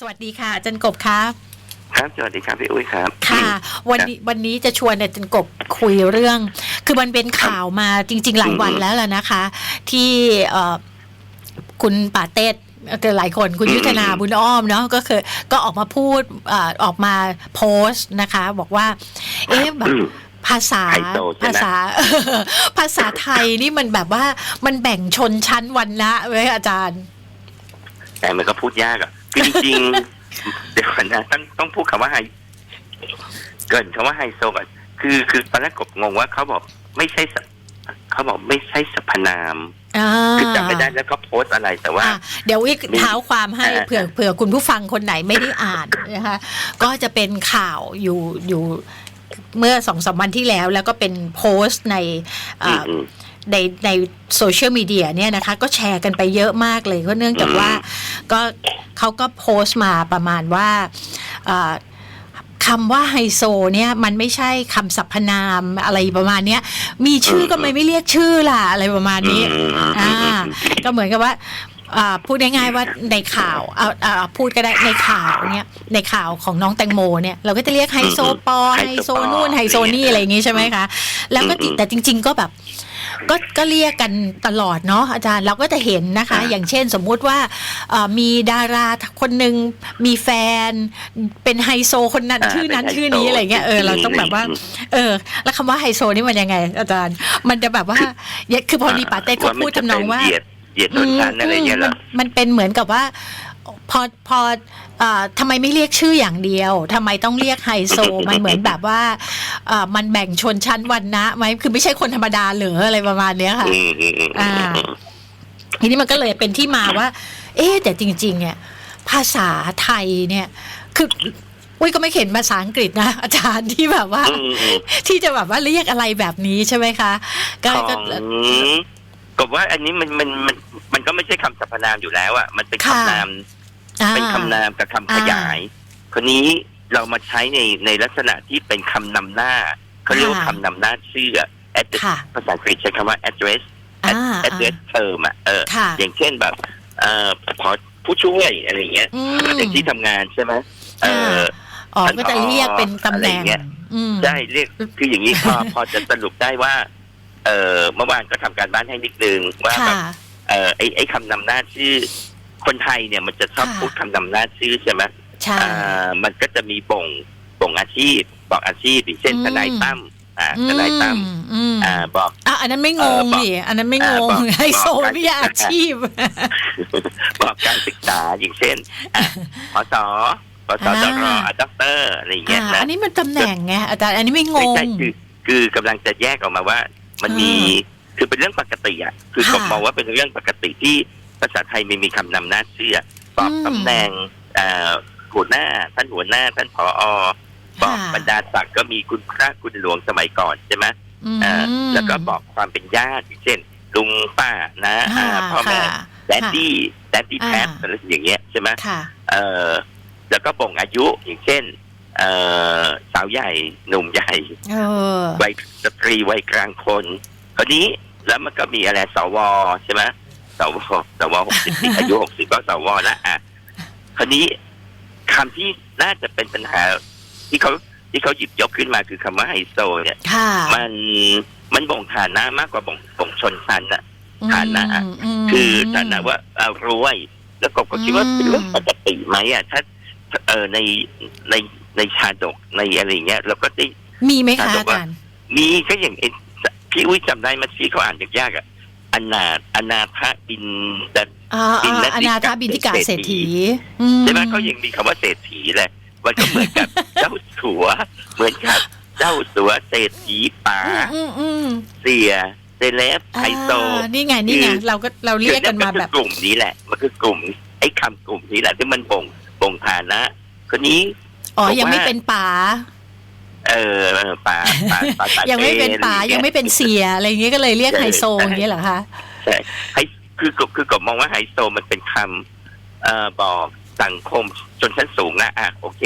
สวัสดีค่ะอาจารย์กบครับครับสวัสดีครับพี่อุ้ยครับ ค่ะ วันนี้วันนี้จะชวนอาจารย์กบคุยเรื่อง คือมันเป็นข่าวมาจริง ๆ หลายวันแล้วล่ะนะคะ ที่เอ่อคุณป่าเต้เจอหลายคนคุณอืมยุทธนาบุญอ้อมเนาะก็คือก็ออกมาพูดเอ่อออกมาโพสต์นะคะ บอกว่า เอ๊ะแบบอืมภาษาไฮโซใช่ไหมภาษาภาษาไทยนี่มันแบบว่ามันแบ่งชนชั้นวันละไว้ยอาจารย์ แต่มันก็พูดยากอะ คือจริงๆ เดี๋ยวก่อนนะต้องต้องพูดคำว่าไฮเกรินคำว่าไฮโซก่อนคือคือตอนแรกกบงงว่าเขาบอกไม่ใช่สเขาบอกไม่ใช่สรรพนามอ่าคือจำไม่ได้แล้วก็โพสต์อะไรแต่ว่า อะเดี๋ยววิกมีเท้าความให้อ่า เผื่อเผื่อคุณผู้ฟังคนไหนไม่ได้อ่านนะคะก็จะเป็นข่าวอยู่อยู่เมื่อสองสามวันที่แล้ว แล้วก็เป็นโพสต์ในอือ่ามอืม ในในโซเชียลมีเดียเนี่ยนะคะ ก็แชร์กันไปเยอะมากเลยก็เนื่องจากอืมว่า ก็ เขาก็โพสต์มาประมาณว่าอ่าคำว่าไฮโซเนี่ยมันไม่ใช่คำสรรพนามอะไรประมาณเนี้ยมีชื่อก็ไม่ไม่เรียกชื่อล่ะอะไรประมาณนี้อืมอืมอือ่ามอืมก็เหมือนกับว่าอ่าพูดง่ายๆว่าในข่าวเอาเอาพูดก็ได้ในข่าวเนี่ยในข่าวของน้องแตงโมเนี่ยเราก็จะเรียกไฮโซปอไฮโซนู่นไฮโซนี่อะไรอย่างงี้ใช่ไหมคะ แล้วก็จริงแต่จริง ๆ ก็แบบ ก็ก็เรียกกันตลอดเนาะอาจารย์เราก็จะเห็นนะคะอ่าอย่างเช่นสมมุติว่าเอ่อมีดาราคนหนึ่งมีแฟน เป็นไฮโซคนนั้นอ่าชื่อนั้นเป็นไฮโซชื่อนี้อะไรเงี้ยเออเราต้องแบบว่าอืมเออ แล้วคำว่าไฮโซนี่มันยังไง อาจารย์ มันจะแบบว่าคือพอดีปาเต้เขาพูดทำนองว่า เหยียดเหยียดชนชั้นอะไรเงี้ยเหรมัอมันเป็นเหมือนกับว่า พอพอเอ่อทำไมไม่เรียกชื่ออย่างเดียวทำไมต้องเรียกไฮโซ มันเหมือนแบบว่าเอ่อมันแบ่งชนชั้นวันนะไหมคือไม่ใช่คนธรรมดาเหรืออะไรประมาณเนี้ยค่ะอืมอืมอืมอืมอืมทีนี้มันก็เลยเป็นที่มาว่า เอ๊ะแต่จริง ๆ เนี่ย ภาษาไทยเนี่ย คืออุ้ยก็ไม่เห็นภาษาอังกฤษนะ อาจารย์ที่แบบว่าอืมอืมที่จะแบบว่าเรียกอะไรแบบนี้ใช่ไหมคะ ก็ของก็กบว่าอันนี้มันมันมันมันก็ไม่ใช่คำสรรพนามอยู่แล้วอะมันเป็นค่ะคำนามอ่า เป็นคำนามกับคำขยาย คนนี้เรามาใช้ในในลักษณะที่เป็นคำนำหน้าเขาเรียกว่าค่ะคำนำหน้าชื่ออะ address ค่ะภาษาอังกฤษใช้คำว่า address อ่า address term อะเออค่ะอย่างเช่นแบบเอ่อพอผู้ช่วยอะไรอย่างเงี้ยอืมอย่างที่ทำงานใช่ไหมเอออ๋อก็จะเรียกเป็นตำแหน่งอะไรเงี้ยอืมใช่เรียกคืออย่างนี้พอพอจะสรุปได้ว่า เออเมื่อวานก็ทำการบ้านให้นิดนึงว่าแบค่ะบเออไอไอคำนำหน้าชื่อ คนไทยเนี่ยมันจะชอบค่ะ พูดคำนำหน้าชื่อใช่ไหมใช่ อ่ามันก็จะมีบ่งบ่งอาชีพ บอกอาชีพอย่างเช่นอืม ทนายตั้มอ่าทนายตั้มอืมอืมอ่าบอก อะอันนั้นไม่งงเอ่อบอกดิอันนั้นไม่งอ่างบอกไฮโซบอกการ วิทยาอาชีพ บอกการศึกษาอย่างเช่นอะพศพศอ่า ดรอะด็อกเตอร์อะไรอย่างเงี้ยอ่านะอันนี้มันตำแหน่งไงอาจารย์อันนี้ไม่งไม่ง ใช่คือคือกำลังจะแยกออกมาว่า มันมีอ่คือเป็นเรื่องปกติอะ คือค่ะผมมองว่าเป็นเรื่องปกติที่ ภาษาไทยไม่มีคำนำหน้าชื่อบอกอืมตำแหน่งเอ่อหัวหน้า ท่านหัวหน้า ท่านผอบอกค่ะบรรดาศักดิ์ก็มีคุณพระคุณหลวงสมัยก่อนใช่ไหมอืมอ่าแล้วก็บอกความเป็นญาติอย่างเช่นลุงป้านะอ่าค่ะพ่อแม่ค่ะแดดดี้แดดดี้อ่าแพทอะไรอย่างเงี้ยใช่ไหมค่ะเออแล้วก็บ่งอายุอย่างเช่น เออสาวใหญ่ หนุ่มใหญ่เออวัยสตรีวัยกลางคนคราวนี้แล้วมันก็มีอะไรสวใช่ไหม สวสวหกสิบอายุหกสิบก็สวละอะคราวนี้คำที่น่าจะเป็นปัญหา ที่เขาที่เขาหยิบยกขึ้นมาคือคำว่าไฮโซ เนี่ยค่ะมันมันบ่งฐานะมากกว่าบ่งบ่งชนชั้นอะฐานะมมคือฐานะว่าเอารวย แล้วก็ก็คิดว่าอืมเป็นเรื่องปกติไหมอะถ้าเออในในในชาดกในอะไรเงี้ยเราก็ได้มีไหมคะถามอาว่าจารย์มีก็อย่างไอ้พี่อุ้ยจำได้ไหมาที่เขาอ่านยากๆอะ อนาถอนาถบินแต่อ่าบินอ่าและอนาถบินทิกาเศเศรรษษฐีฐีอืมใช่ไหมเขายังมีคำว่าเศรษฐีเลยมันก็เหมือนกับเจ้าสัว เหมือนกับเจ้าสัวเศรษฐีป๋าอืมอืมเสียเซเลบไฮโซอ่านี่ไงนี่ไงคือเราก็เราเรียกกันมาแบบคือกลุ่มนี้แหละ มันคือกลุ่มไอ้คำกลุ่มนี้แหละที่มันบ่งบ่งฐานะคนนี้อ๋อบอกยังไม่ว่าเป็นป๋า เออป่าป่าป่าป่ายังไม่เป็นป๋าอะรอยังไม่เป็นเสียอะไรอย่างเงี้ยก็เลยเรียกใช่ไฮโซใช่อย่างเงี้ยเหรอคะใช่ไฮคือกบคือกบมองว่าไฮโซมันเป็นคำเอ่อบอกสังคมชนชั้นสูงนะอะโอเค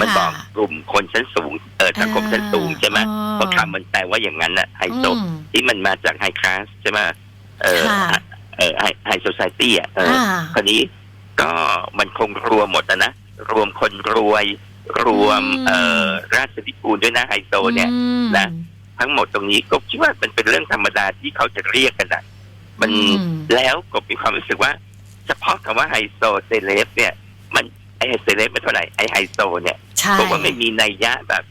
มันค่ะบอกกลุ่มคนชั้นสูงเออสังคมชั้นสูงใช่ไหมอ๋อเพราะคำมันแปลว่าอย่างนั้นนะไฮโซอืมที่มันมาจากไฮคลาสใช่ไหมเออค่ะเออไฮไฮโซไซตี้อะเอออ่าคราวนี้ก็มันคงรวมหมดนะนะรวมคนรวย รวมอืมเอ่อราชนิกูลด้วยนะไฮโซเนี่ยอืมนะทั้งหมดตรงนี้ก็คิดว่ามันเป็นเรื่องธรรมดาที่เขาจะเรียกกันนะมันอืมแล้วก็มีความรู้สึกว่า เฉพาะคำว่าไฮโซเซเลบเนี่ย มันไอเซเลบไม่เท่าไหร่ไอไฮโซเนี่ยใช่ผมว่าไม่มีนัยยะแบบ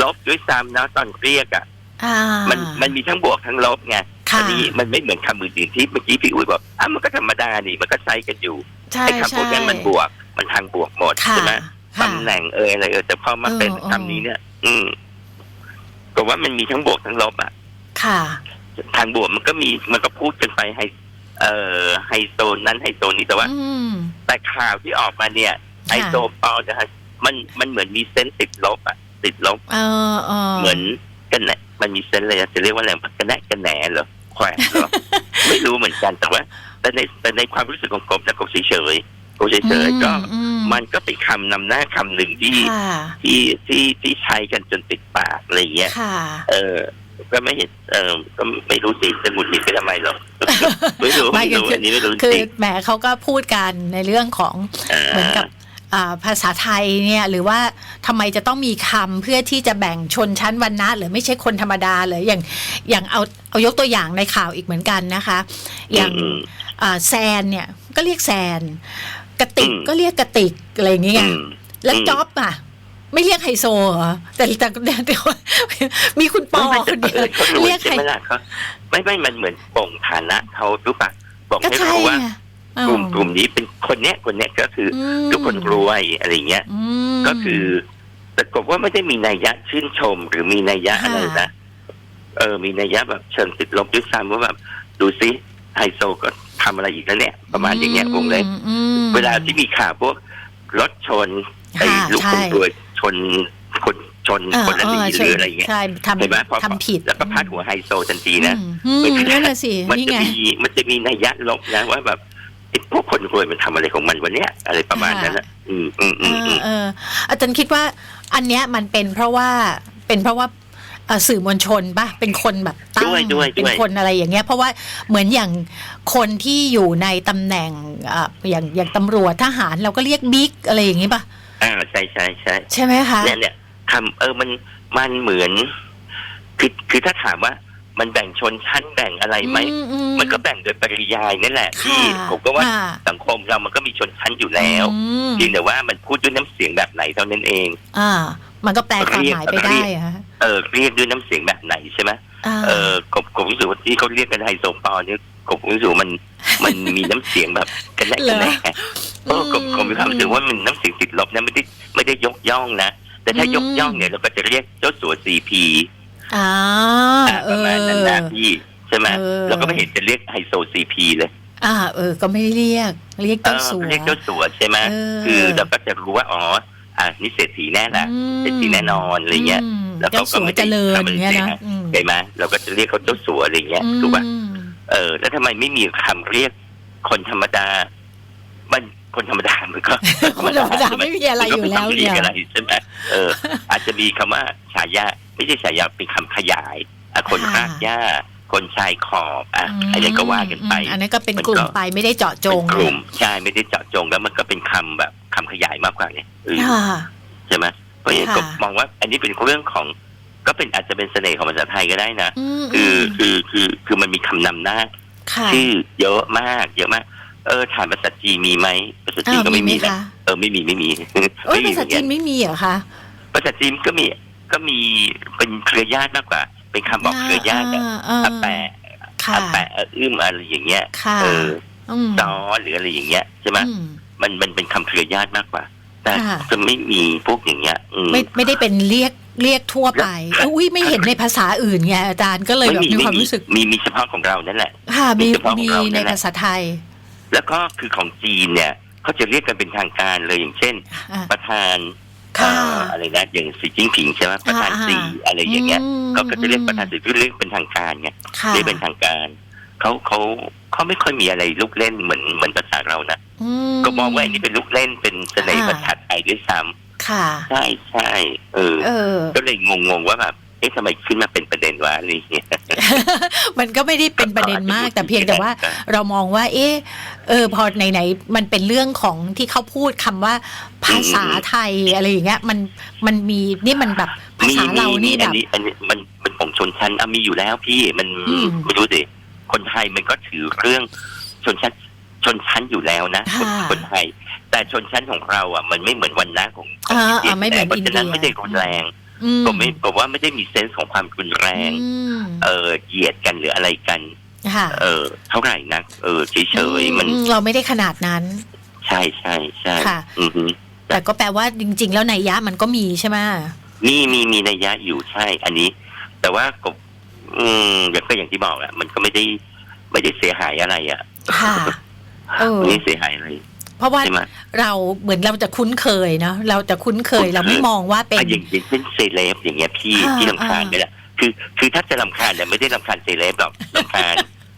ลบด้วยซ้ำนะตอนเรียกอะ่ะอ่ามันมันมีทั้งบวกทั้งลบไงค่ะอันี้มันไม่เหมือนคำอื่นๆที่เมื่อกี้พี่อุ้ยบอกอะมันก็ธรรมดานี่มันก็ใช้กันอยู่ใช่ไอ้คำพใช่วกนั้นมันบวก มันทางบวกหมดค่ะใช่ไหมค่ะ ตำแหน่งเอออะไรเออแต่พอมาเป็นเออเออคำนี้เนี่ย อืมก็ว่ามันมีทั้งบวกทั้งลบอะ ค่ะ ทางบวกมันก็มีมันก็พูดกันไปไฮเอ่อไฮโซนั้นไฮโซนี้แต่ว่าอืมแต่ข่าวที่ออกมาเนี่ยค่ะไฮโซปอลนะฮะมันมันเหมือนมีเซนส์ติดลบอะ ติดลบเออเออเหมือนกันแหนมันมีเซนส์เลยจะเรียกว่าอะไรกันแหนกันแหนเหรอแขวนเหรอไม่รู้เหมือนกันแต่ว่าแต่ในแต่ในความรู้สึกของกบนะกบเฉยๆกบเฉยๆก็อืม มันก็เป็นคำนำหน้าคำหนึ่งที่ค่ะที่ที่ที่ใช้กันจนติดปากอะไรเงี้ยค่ะเออก็ไม่เห็นเออก็ไม่รู้สิจะหงุดหงิดไปทำไมหรอกไม่รู้ไม่ไม่รู้คืออันนี้ไม่รู้จคือริงแหมเขาก็พูดกันในเรื่องของเหมือนกับอ่าภาษาไทยเนี่ยหรือว่าทำไมจะต้องมีคำเพื่อที่จะแบ่งชนชั้นวรรณะหรือไม่ใช่คนธรรมดาเลยอย่างอย่างเอาเอายกตัวอย่างในข่าวอีกเหมือนกันนะคะ อย่างอืมอ่าแซนเนี่ยก็เรียกแซน กระติกอืมก็เรียกกระติกอะไรอย่างเงี้ยอืมแล้วอืมจ๊อบอะไม่เรียกไฮโซเหรอแต่แต่แต่แต่ว่ามีคุณปอไม่คนเดียวไม่เขารวยเรียกใช่ไฮไหมล่ะเขาไม่ไม่มันเหมือนบ่งฐานะเขารู้ปะบอกก็ให้ใช่เขาว่าไงกลุ่มกลุ่มนี้เป็นคนเนี้ยคนเนี้ยก็คืออมทุกคนรวยอะไรเงี้ยอืมก็คือ แต่กบว่าไม่ได้มีนัยยะชื่นชม หรือมีนัยยะค่ะอะไรนะเออมีนัยยะแบบเชิงติดลบด้วยซ้ำว่าแบบดูซิไฮโซก็ ทำอะไรอีกแล้วเนี่ย ประมาณอย่างเงี้ยผมเลยอืมเวลาที่มีข่าวพวกรถชนไอ้ค่ะลูกคนใช่รวยชนคนชนเออคนละเอนีอหรืออะไรเงี้ยใช่เห็นไหมพอทำทำผิดแล้วก็พาดหัวไฮโซทันทีนะอืมอืมนั่นน่ะสิมันนี่จะไงมีมันจะมีนัยยะลบนะว่าแบบไอ้พวกคนรวยมันทำอะไรของมันวันเนี้ยอะไรประมาณนั้นนะอืมอืมเออืมออืมเอออาจารย์คิดว่า อันเนี้ยมันเป็นเพราะว่าเป็นเพราะว่าเอ่อ สื่อมวลชนป่ะเป็นคนแบบตั้งด้วยด้วยเป็นด้วยคนอะไรอย่างเงี้ย เพราะว่าเหมือนอย่างคนที่อยู่ในตำแหน่งอะอย่างอย่างตำรวจทหารเราก็เรียกบิ๊กอะไรอย่างงี้ป่ะอ่าใช่ใช่ใช่ใช่ไหมคะเนี่ยเนี่ยคำเออมันมันเหมือนคือคือถ้าถามว่ามันแบ่งชนชั้นแบ่งอะไรไหมอือืมันก็แบ่งโดยปริยายนั่นแหละที่ค่ะผมก็ว่าค่ะสังคมเรามันก็มีชนชั้นอยู่แล้วอืมเพียงแต่ว่ามันพูดด้วยน้ำเสียงแบบไหนเท่านั้นเอง อ่า มันก็แปลความหมายไปได้อะฮะ เออเรียกด้วยน้ำเสียงแบบไหนใช่ไหมอ่าเออกบกบรู้สึกว่าที่เขาเรียกกันไฮโซปอเนี่ยกบรู้สึกว่ามันมันมีน้ำเสียงแบบกันแน่กันแน่เออกบกบมีความรู้สึกว่ามันน้ำเสียงติดลบนะไม่ได้ไม่ได้ยกย่องนะแต่ถ้ายกย่องเนี่ยเราก็จะเรียกเจ้าสัวซีพีอ่าอ่าเอประอมาณนั้นนะพี่ใช่ไหมเออเราก็ไม่เห็นจะเรียกไฮโซซีพีเลยอ่าเออ ก็ไม่ได้เรียก เรียกเอเจ้าอสัวเรียกเจ้าสัวใช่ไหมเออคือเราก็จะรู้ว่าอ๋ออ่านี่เศรษฐีแน่ละอืมเศรษฐีแน่นอนอะไรเงี้ยม แล้วเจ้าเขาก็สัวไม่ได้เจริญทำอะไรเงี้ยเสียนะหายอืมเห็นไหมเราก็จะเรียกเขาเจ้าสัวอะไรเงี้ยถูกป่ะอืมเออ แล้วทำไมไม่มีคำเรียกคนธรรมดา มันคนธรรมดามันก็คนธรรมดาไม่มีอะไรอยู่แล้วมันก็เนี่ไม่ยต้องเรีกอะไรใช่ไหมเออ อาจจะมีคำว่าฉายาไม่ใช่ฉายาเป็นคำขยายอะคนค่ะรากหญ้าคนชายขอบอะอะไรก็ว่ากันไปอืมอันนั้นก็เป็นมันกลุ่ก็มไปไม่ได้เจาะจเป็นงกลุ่มใช่ไม่ได้เจาะจงแล้วมันก็เป็นคำแบบคำขยายมากกว่าเนี่ยเออค่ะใช่ไหม เพราะฉะนั้นก็ค่ะมองว่าอันนี้เป็นเรื่องของก็เป็นอาจจะเป็นเสน่ห์ของภาษาไทยก็ได้นะอืมคือมคือคือคือมันมีคำนำหน้าค่ะชื่อเยอะมาก เยอะมาก เออถามภาษาจีนมีไหมภาษาจีนก็ไม่มีอ้าวนะคะเออไม่มีไม่มีโอ้ยไม่มีภาษาจีนไม่มีเหรอคะภาษาจีนก็มีก็มีเป็นเครือญาติมากกว่า เป็นคำบอกเครือญาติอะอ่าอาแปะค่ะอาแปะอาอึ้มอะไรอย่างเงี้ยค่ะเอออืมซอหรืออะไรอย่างเงี้ยใช่ไหมอืมมันมันเป็นคำเครือญาติมากกว่า แต่ค่ะจะไม่มีพวกอย่างเงี้ยอืมไม่ไม่ได้เป็นเรียกเรียกทั่วไปแล้วอุ้ยไม่เห็นในภาษาอื่นไงอาจารย์ก็เลยแบบมีความรู้สึกมีมีเฉพาะของเรานั่นแหละ ค่ะ มีมีเฉพาะของมีเราในนั่นแหละภาษาไทย แล้วก็คือของจีนเนี่ยเขาจะเรียกกันเป็นทางการเลยอย่างเช่นอะประธานค่ะเอ่ออะไรนะอย่างสีจิ้งผิงใช่ไหมประธานอ่าสีอะไรอย่างเงี้ยมเขาก็จะเรียกประธานสีเรียกเป็นทางการไงค่ะเรียกเป็นทางการ เขาเขาเขาไม่ค่อยมีอะไรลูกเล่นเหมือนเหมือนภาษาเรานะอืก็มองว่าอันนี้เป็นลูกเล่นเป็นเสน่ห์อ่าภาษาไทยด้วยซ้ค่ะำใช่ใช่เออเออก็เลยงงๆว่าแบบอ๊ะทำไมขึ้นมาเป็นประเด็นวะอะไรอย่างเงี้ยมันก็ไม่ได้เป็นประเด็นมาก แต่เพียงแต่ว่าเรามองว่า เอ๊ะเออพอไหนๆมันเป็นเรื่องของที่เขาพูดคำว่าภาษาไทยอะไรอย่างเงี้ย มันมันมีนี่มันแบบภาษาเรานี่มีแบอับนี้อันนี้มันมันของชนชั้นอะมีอยู่แล้วพี่มันอืมไม่รู้สิ คนไทยมันก็ถือเรื่องชนชั้นชนชั้นอยู่แล้วนะคนค่ะคนไทย แต่ชนชั้นของเราอะ มันไม่เหมือนวันนะของของอ่าอินเดียอ่าไม่เหมือนเพราะฉะนั้นอินเดียไม่ได้รุนแรงอืมผมไม่ผมว่าไม่ได้มีเซนส์ของความรุนแรงอืมเออเหยียดกันหรืออะไรกันค่ะเออ เท่าไหร่นะเออเฉยๆมันอืเราไม่ได้ขนาดนั้น ใช่ใช่ใช่ค่ะอือฮึแต่ก็แปลว่าจริง ๆ แล้วในยยะมันก็มีใช่ไหมมีมีมีนัยยะอยู่ใช่ อันนี้ แต่ว่าก็ อืมอย่างก็อย่างที่บอกอะมันก็ไม่ได้ไม่ได้เสียหายอะไรอะค่ะเออไม่ได้เสียหายอะไรเพราะว่าใช่ไหมเราเหมือนเราจะคุ้นเคยเนาะเราจะคุ้นเคยคุ้นเคยเราไม่มองว่าเป็นอะอย่างอย่างเช่นเซเลบอย่างเงี้ยพี่อ่าที่ลำคาญอ่าเนี่ยแหละคือ คือถ้าจะลำคาญเนี่ยไม่ได้ลำคาญเซเลบหรอกลำคาญ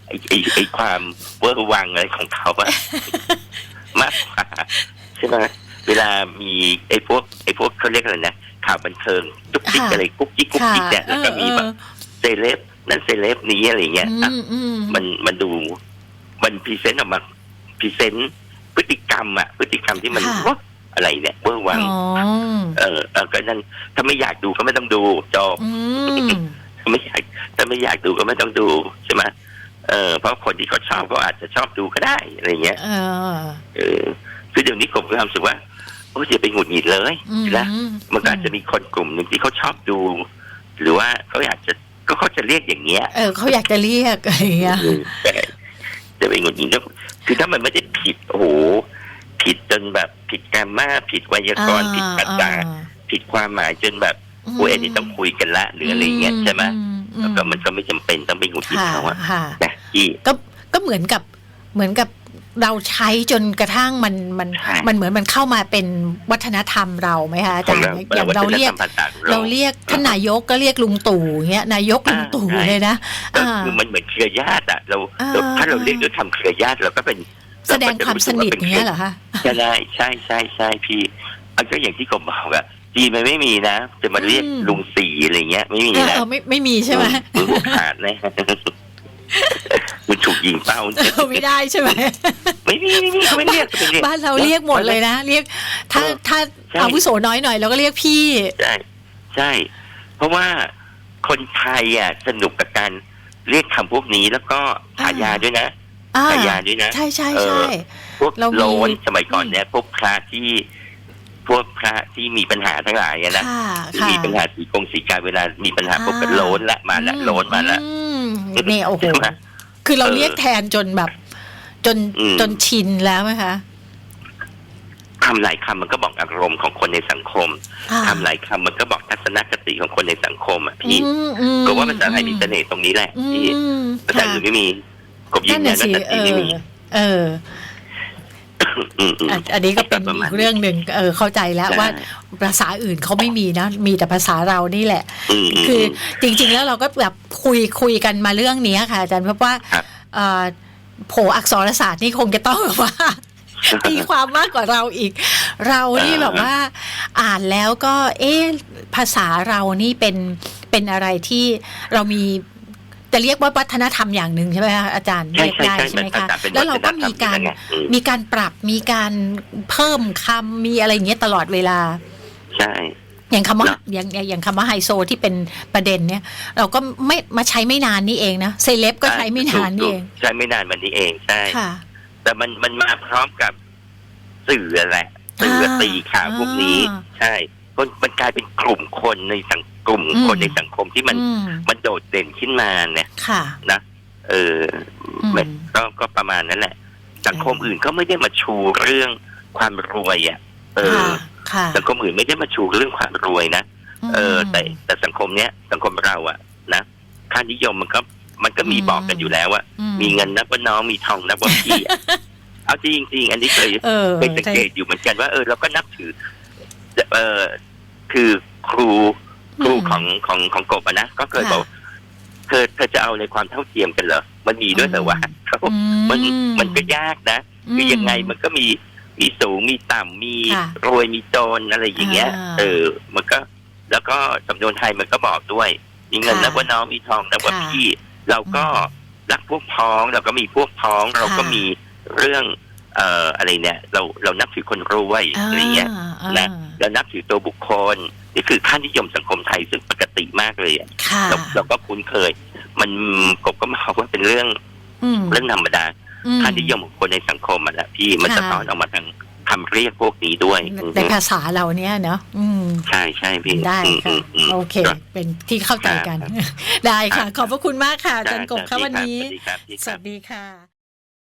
ไอ้ไอ้ไอ้ความเวอร์วังอะไรของเขาอะมากกว่าใช่ไหมเวลามีไอ้พวกไอ้พวกเขาเรียกอะไรนะข่าวบันเทิงจุกจิกอะไรกุ๊กจิ๊กกุ๊กค่ะจิ๊กเนี่ยแล้วก็มีแบบ เซเลบนั่นเซเลบนี้อะไรเงี้ยอือะมอืมมันมันดูมันพรีเซนต์ออกมาพรีเซนต์พฤติกรรมอะพฤติกรรมที่มันค่ะวะอะไรเนี่ยเวอร์วังอ๋อเออเออก็นั่นถ้าไม่อยากดูก็ไม่ต้องดูจบอืมถ้าไม่อยากถ้าไม่อยากดูก็ไม่ต้องดูใช่ไหมเออเพราะคนที่เขาชอบก็อาจจะชอบดูก็ได้อะไรเงี้ยเออเออคือเดี๋ยวนี้ผมก็รู้สึกว่าโอ้ยอย่าไปหงุดหงิดเลยอืมนะมันก็อาจจะมีคนกลุ่มหนึ่งที่เขาชอบดู หรือว่าเขาอยากจะก็ เขาจะเรียกอย่างเงี้ย เออเขาอยากจะเรียกอะไรอย่างเงี้ยเออแต่จะไปหงุดหงิดก็คือถ้ามันไม่ได้ผิดโอ้โหผิดจนแบบผิดกรรมาผิดไวยากรณ์ผิดภาษาผิดความหมายจนแบบโอ้ยอันนี้ต้องคุยกันละหรืออะไรเงี้ยใช่ไหมอืแล้วก็มันก็ไม่จำเป็นต้องไปหงุดหงิดค่ะเขาอะค่ะนะที่ก็ก็เหมือนกับเหมือนกับ เราใช้จนกระทั่งมันมันใช่มันเหมือนมันเข้ามาเป็นวัฒนธรรมเราไหมคะอาจารย์อย่างเราเรียกวัฒนธมภาษาของเราเรียกท่านนายกก็เรียกลุงตู่เงี้ยนายกลุงตู่อ่าใช่เลยนะก็อ่าคือมันเหมือนเครือญาติอะเราอ่าเราถ้าเราเรียกด้วยคำเครือญาติเราก็เป็นแสดงความสนิทอย่างเงี้ยเหรอคะใช่ได้ใช่ใช่ใช่พี่อันก็อย่างที่ผมบอกอะจีนมันไม่มีนะจะมาเรียกอืมลุงสีอะไรเงี้ย ไม่มีเออนะเออไม่ไม่มีใช่ไหมมือขาดนะ มันถูกยิงเป้าเออไม่ได้ใช่ไหมไม่มีไม่มีเขาไม่เรียกเขาไม่เรียกบ้านเราเรียกหมดเลยนะ เรียก ถ้าเออถ้าใช่อาวุโสน้อยหน่อยเราก็เรียกพี่ใช่ใช่ เพราะว่าคนไทยอะสนุกกับการเรียกคำพวกนี้แล้วก็ฉายาด้วยนะอ่าฉายาด้วยนะใช่ใช่เออใช่พวกเรามีโลนสมัยก่อนเนี่ยพวกพระที่พวกพระที่มีปัญหาทั้งหลายอะนะค่ะที่ค่ะมีปัญหาสีกงสีกาเวลามีปัญหาพวกกันโลนละมาละโลนมาละอืมเนี่ยโอ้โหใช่ไหม คือเราเออเรียกแทนจนแบบ จนอืม จนชินแล้วไหมคะคำหลายคำมันก็บอกอารมณ์ของคนในสังคมค่ะคำหลายคำมันก็บอกทัศนคติของคนในสังคมอะพี่อืมอืมก็ว่าภาษาไทยมีเสน่ห์ตรงนี้แหละอืที่มภาษาอื่นไม่มีกบยินั่งนเนี่น่ะยสินั่นเอไม่อมี เอออืมอืมอัน อันนี้ก็เป็นประมาณอีกเรื่องหนึ่งเออเข้าใจแล้วใช่ว่าภาษาอื่นเขาไม่มีนะมีแต่ภาษาเรานี่แหละอืมมคือจริง ๆ แล้วเราก็แบบคุยคุยกันมาเรื่องนี้ค่ะอาจารย์เพราะว่าครับเอ่อโผอักษรศาสตร์นี่คงจะต้องแบบว่าตีความมากกว่าเราอีก เรานี่แบบว่า อ่านแล้วก็ เอ๊ะภาษาเรานี่เป็นเป็นอะไรที่เรามี จะเรียกว่าวัฒนธรรมอย่างหนึ่งใช่ไหมคะอาจารย์ใช่เรียกใช่ได้ใช่ใช่ไหมภาคะษาเป็นแล้วเราก็มีการวัฒนธรรมอืมมีการปรับมีการเพิ่มคำมีอะไรอย่างเงี้ยตลอดเวลา ใช่อย่างคำว่าเนอะอย่างอย่างอย่างคำว่าไฮโซที่เป็นประเด็นเนี่ย เราก็ไม่มาใช้ไม่นานนี่เองนะเซเลบก็ใช้ไม่นานนี่เองใช่ไม่นานมันนี้เองใช่ค่ะแต่มันมันมาพร้อมกับสื่อแหละสื่ออ่าตีข่าวพวกนี้อ่าใช่ มันมันกลายเป็นกลุ่มคนในสังกลุ่มอืม คนในสังคมที่มันอืมมันโดดเด่นขึ้นมาเนี่ยค่ะ นะเอออม มันก็ก็ประมาณนั้นแหละ สังคมอื่นก็ไม่ได้มาชูเรื่องความรวยอะเออ ค่ะค่ะสังคมอื่นไม่ได้มาชูเรื่องความรวยนะเออแต่แต่สังคมเนี้ยสังคมเราอะนะค่านิยมมันก็มันก็มีอืม บอกกันอยู่แล้วว่าอืมีเงินนับว่าน้องมีทองนับว่าพี่อะ เอาจริงจริงๆอันนี้เคยเออเคยสังเกตอยู่เหมือนกันว่าเออเราก็นับถือ เออ คือครูครูของของของกบอะนะก็เคยบอกเธอเธอจะเอาในความเท่าเทียมกันเหรอมันมีด้วยแต่ว่าเขาอืมันมันก็ยากนะคือยังไงมันก็มีมีสูงมีต่ำมีค่ะรวยมีจนอะไรอย่างเงี้ยอ่าเออ มันก็ แล้วก็สำนวนไทยมันก็บอกด้วย มีเงินค่ะนับว่าน้องมีทองนับว่าค่ะพี่ เราก็อืมรักพวกพ้องเราก็มีพวกพ้อง เราก็ค่ะมีเรื่อง เอ่ออะไรเนี่ยเราเรานับถือคนรวยอะไรเงี้ยอ่านะเรานับถือตัวบุคคลนี่คือค่านิยมสังคมไทยซึ่งปกติมากเลยอะค่ะเราเราก็คุ้นเคย มันกบก็มาว่าเป็นเรื่องอืมเรื่องธรรมดาอืมค่านิยมของคนในสังคมมันแหละพี่มันค่ะจะต้อนออกมาทางคำเรียกพวกนี้ด้วยอืมในภาษาเราเนี้ยเนาะอืมใช่ใช่พี่ได้อืมค่ะอืมอืมโอเคครับเป็นที่เข้าใจกัน ได้ค่ะ ขอบพระคุณมากค่ะอาจารย์กบค่ะวันนี้ สวัสดีครับพี่สครัวับสดีค่ะ